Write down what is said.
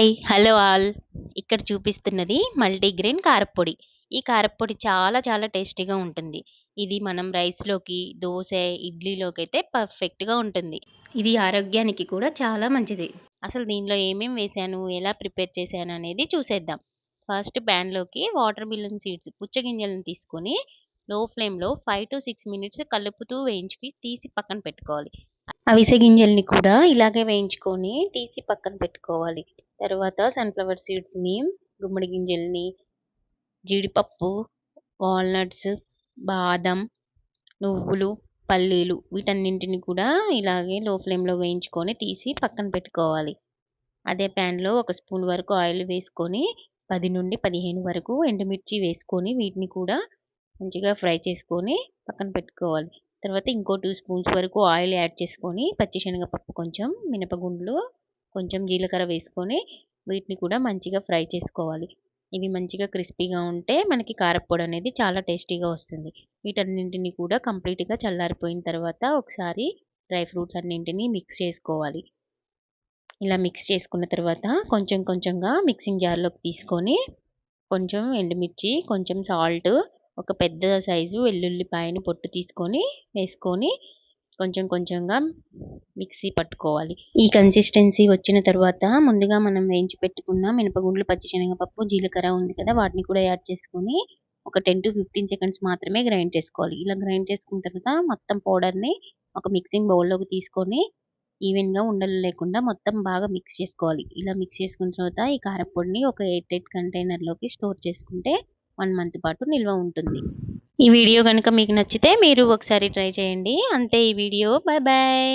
Hi hello all. ఇక్కడ చూపిస్తున్నది multigrain కారప్పొడి. ఈ కారప్పొడి చాలా చాలా టేస్టీగా ఉంటుంది. ఇది మనం రైస్లోకి దోశ ఇడ్లీలోకి అయితే పర్ఫెక్ట్గా ఉంటుంది. ఇది ఆరోగ్యానికి కూడా చాలా మంచిది. అసలు దీనిలో ఏమేమి వేసాను ఎలా ప్రిపేర్ చేశాను అనేది చూసేద్దాం. ఫస్ట్ ప్యాన్లోకి వాటర్ మిలన్ సీడ్స్ పుచ్చగింజలను తీసుకొని లో ఫ్లేమ్లో ఫైవ్ టు సిక్స్ మినిట్స్ కలుపుతూ వేయించుకి తీసి పక్కన పెట్టుకోవాలి. అవిసె గింజల్ని కూడా ఇలాగే వేయించుకొని తీసి పక్కన పెట్టుకోవాలి. తర్వాత సన్ఫ్లవర్ సీడ్స్ని గుమ్మడి గింజల్ని జీడిపప్పు వాల్నట్స్ బాదం నువ్వులు పల్లీలు వీటన్నింటిని కూడా ఇలాగే లో ఫ్లేమ్లో వేయించుకొని తీసి పక్కన పెట్టుకోవాలి. అదే ప్యాన్లో ఒక స్పూన్ వరకు ఆయిల్ వేసుకొని పది నుండి పదిహేను వరకు ఎండుమిర్చి వేసుకొని వీటిని కూడా మంచిగా ఫ్రై చేసుకొని పక్కన పెట్టుకోవాలి. తర్వాత ఇంకో టూ స్పూన్స్ వరకు ఆయిల్ యాడ్ చేసుకొని పచ్చిశనగపప్పు కొంచెం మినపగుండ్లు కొంచెం జీలకర్ర వేసుకొని వీటిని కూడా మంచిగా ఫ్రై చేసుకోవాలి. ఇవి మంచిగా క్రిస్పీగా ఉంటే మనకి కారప్పొడి అనేది చాలా టేస్టీగా వస్తుంది. వీటన్నింటిని కూడా కంప్లీట్గా చల్లారిపోయిన తర్వాత ఒకసారి డ్రై ఫ్రూట్స్ అన్నింటినీ మిక్స్ చేసుకోవాలి. ఇలా మిక్స్ చేసుకున్న తర్వాత కొంచెం కొంచెంగా మిక్సింగ్ జార్లోకి తీసుకొని కొంచెం ఎండుమిర్చి కొంచెం సాల్ట్ ఒక పెద్ద సైజు వెల్లుల్లిపాయని పొట్టు తీసుకొని వేసుకొని కొంచెం కొంచెంగా మిక్సీ పట్టుకోవాలి. ఈ కన్సిస్టెన్సీ వచ్చిన తర్వాత ముందుగా మనం వేయించి పెట్టుకున్న మినపగుండ్లు పచ్చిశనగపప్పు జీలకర్ర ఉంది కదా వాటిని కూడా యాడ్ చేసుకొని ఒక టెన్ టు ఫిఫ్టీన్ సెకండ్స్ మాత్రమే గ్రైండ్ చేసుకోవాలి. ఇలా గ్రైండ్ చేసుకున్న తర్వాత మొత్తం పౌడర్ని ఒక మిక్సింగ్ బౌల్లోకి తీసుకొని ఈవెన్గా ఉండలు లేకుండా మొత్తం బాగా మిక్స్ చేసుకోవాలి. ఇలా మిక్స్ చేసుకున్న తర్వాత ఈ కారపొడిని ఒక ఎయిట్ ఎయిట్ కంటైనర్లోకి స్టోర్ చేసుకుంటే వన్ మంత్ పాటు నిల్వ ఉంటుంది. ఈ వీడియో కనుక మీకు నచ్చితే మీరు ఒకసారి ట్రై చేయండి. అంతే ఈ వీడియో. Bye bye